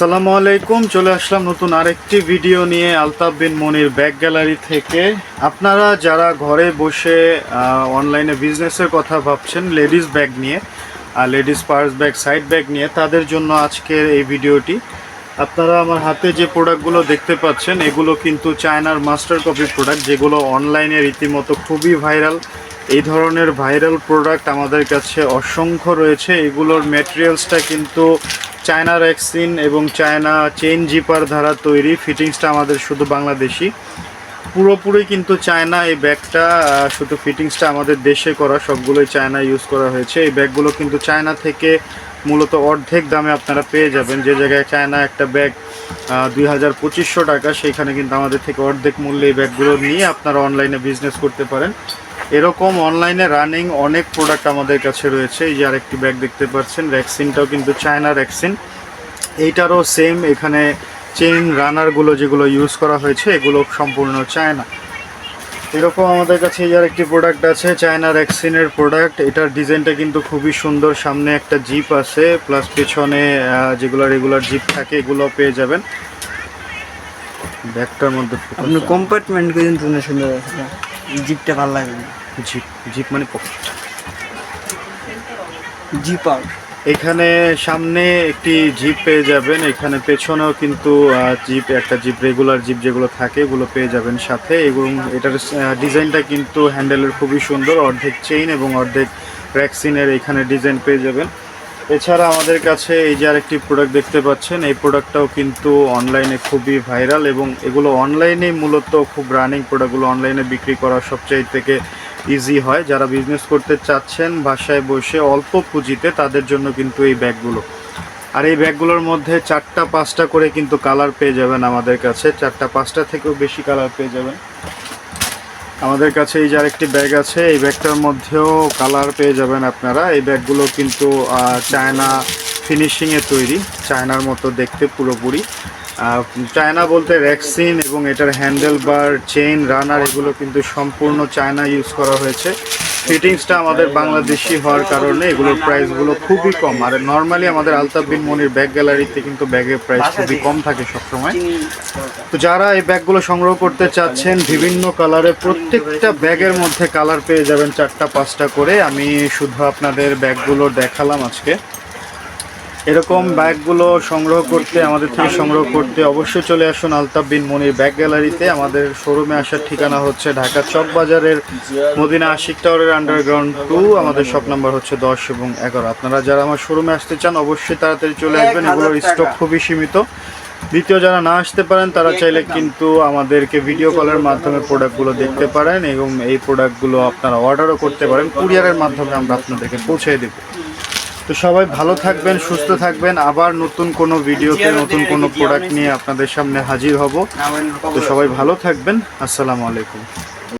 আসসালামু আলাইকুম, চলে আসলাম নতুন আরেকটি ভিডিও নিয়ে আলতাফ বিন মনির ব্যাক গ্যালারি থেকে। আপনারা যারা ঘরে বসে অনলাইনে বিজনেসের কথা ভাবছেন লেডিস ব্যাগ নিয়ে, আর ladies purse bag side bag নিয়ে, তাদের জন্য আজকের এই ভিডিওটি আপনারা আমার হাতে যে প্রোডাক্টগুলো দেখতে পাচ্ছেন, এগুলো কিন্তু চায়নার মাস্টার কপি প্রোডাক্ট যেগুলো অনলাইনে রীতিমতো খুবই ভাইরাল এই ধরনের ভাইরাল প্রোডাক্ট আমাদের কাছে অসংখ্য রয়েছে। এগুলোর ম্যাটেরিয়ালসটা কিন্তু চায়না রেক্সিন এবং চায়না চেন জিপার দ্বারা তৈরি ফিটিংসটা আমাদের শুধু বাংলাদেশি। পুরোপুরি কিন্তু চায়না এই ব্যাগটা শুধু ফিটিংসটা আমাদের দেশে করা, সবগুলোই চায়না ইউজ করা হয়েছে। এই ব্যাগগুলো কিন্তু চায়না থেকে মূলত অর্ধেক দামে আপনারা পেয়ে যাবেন। যে জায়গায় চায়না একটা ব্যাগ দুই হাজার পঁচিশশো টাকা, সেইখানে কিন্তু আমাদের থেকে অর্ধেক মূল্যে এই ব্যাগগুলো নিয়ে আপনারা অনলাইনে বিজনেস করতে পারেন। এরকম অনলাইনে রানিং অনেক প্রোডাক্ট আমাদের কাছে রয়েছে। এই যে আরেকটি ব্যাগ দেখতে পাচ্ছেন ভ্যাকসিনটাও কিন্তু চায়না ভ্যাকসিন এইটারও সেম এখানে চেন রানারগুলো যেগুলো ইউজ করা হয়েছে এগুলো সম্পূর্ণ চায়না এরকম আমাদের কাছে এই একটি প্রোডাক্ট আছে চায়না ভ্যাকসিনের প্রোডাক্ট এটার ডিজাইনটা কিন্তু খুবই সুন্দর। সামনে একটা জিপ আছে প্লাস পেছনে যেগুলো রেগুলার জিপ থাকে এগুলো পেয়ে যাবেন। ব্যাগটার মধ্যে। কম্পার্টমেন্ট কিন্তু সুন্দর আছে জিপটা ভালো লাগে জিপ জিপ মানে পকেট জিপার এখানে সামনে একটি জিপ পেয়ে যাবেন এখানে পেছনেও কিন্তু জিপ একটা জিপ রেগুলার জিপ যেগুলো থাকে এগুলো পেয়ে যাবেন সাথে। এবং এটার ডিজাইনটা কিন্তু হ্যান্ডেলের খুবই সুন্দর অর্ধেক চেইন এবং অর্ধেক ভ্যাকসিনের এখানে ডিজাইন পেয়ে যাবেন। এছাড়া আমাদের কাছে এই যে আরেকটি প্রোডাক্ট দেখতে পাচ্ছেন এই প্রোডাক্টটাও কিন্তু অনলাইনে খুবই ভাইরাল এবং এগুলো অনলাইনে মূলত খুব রানিং প্রোডাক্টগুলো অনলাইনে বিক্রি করা সবচেয়ে থেকে ইজি হয়। যারা বিজনেস করতে চাচ্ছেন, বাসায় বসে অল্প পুঁজিতে তাদের জন্য কিন্তু এই ব্যাগগুলো। আর এই ব্যাগগুলোর মধ্যে চারটা, পাঁচটা করে কিন্তু কালার পেয়ে যাবেন আমাদের কাছে। চারটা, পাঁচটা থেকেও বেশি কালার পেয়ে যাবেন। আমাদের কাছে এই যে আরেকটি ব্যাগ আছে, এই ব্যাগটার মধ্যেও কালার পেয়ে যাবেন আপনারা। এই ব্যাগগুলো কিন্তু চায়না ফিনিশিংয়ে তৈরি। চায়নার মতো দেখতে পুরোপুরি। চায়না বলতে র্যাক্সিন এবং এটার হ্যান্ডেল বার চেইন রানার এগুলো কিন্তু সম্পূর্ণ চায়না ইউজ করা হয়েছে। ফিটিংসটা আমাদের বাংলাদেশি হওয়ার কারণে এগুলোর প্রাইসগুলো খুবই কম। আর নর্মালি আমাদের আলতাফ বিন মনির ব্যাগ গ্যালারিতে কিন্তু ব্যাগের প্রাইস খুবই কম থাকে সবসময়। তো যারা এই ব্যাগগুলো সংগ্রহ করতে চাচ্ছেন বিভিন্ন কালারে প্রত্যেকটা ব্যাগের মধ্যে কালার পেয়ে যাবেন চারটা পাঁচটা করে। আমি শুধু আপনাদের ব্যাগগুলো দেখালাম আজকে। এরকম ব্যাগগুলো সংগ্রহ করতে আমাদের থেকে সংগ্রহ করতে অবশ্যই চলে আসুন আলতাফ বিন মনির ব্যাগ গ্যালারিতে আমাদের শোরুমে আসার ঠিকানা হচ্ছে ঢাকা চক বাজারের মদিনা আশিক টাওয়ারের আন্ডারগ্রাউন্ড টু আমাদের শপ নাম্বার হচ্ছে দশ এবং এগারো। আপনারা যারা আমার শোরুমে আসতে চান অবশ্যই তাড়াতাড়ি চলে আসবেন। এগুলোর স্টক খুবই সীমিত। দ্বিতীয় যারা না আসতে পারেন তারা চাইলে কিন্তু আমাদেরকে ভিডিও কলের মাধ্যমে প্রোডাক্টগুলো দেখতে পারেন এবং এই প্রোডাক্টগুলো আপনারা অর্ডারও করতে পারেন। কুরিয়ারের মাধ্যমে আমরা আপনাদেরকে পৌঁছে দেব। তো সবাই ভালো থাকবেন সুস্থ থাকবেন। আবার নতুন কোনো ভিডিওতে নতুন কোনো প্রোডাক্ট নিয়ে আপনাদের সামনে হাজির হব। তো সবাই ভালো থাকবেন। আসসালামু আলাইকুম।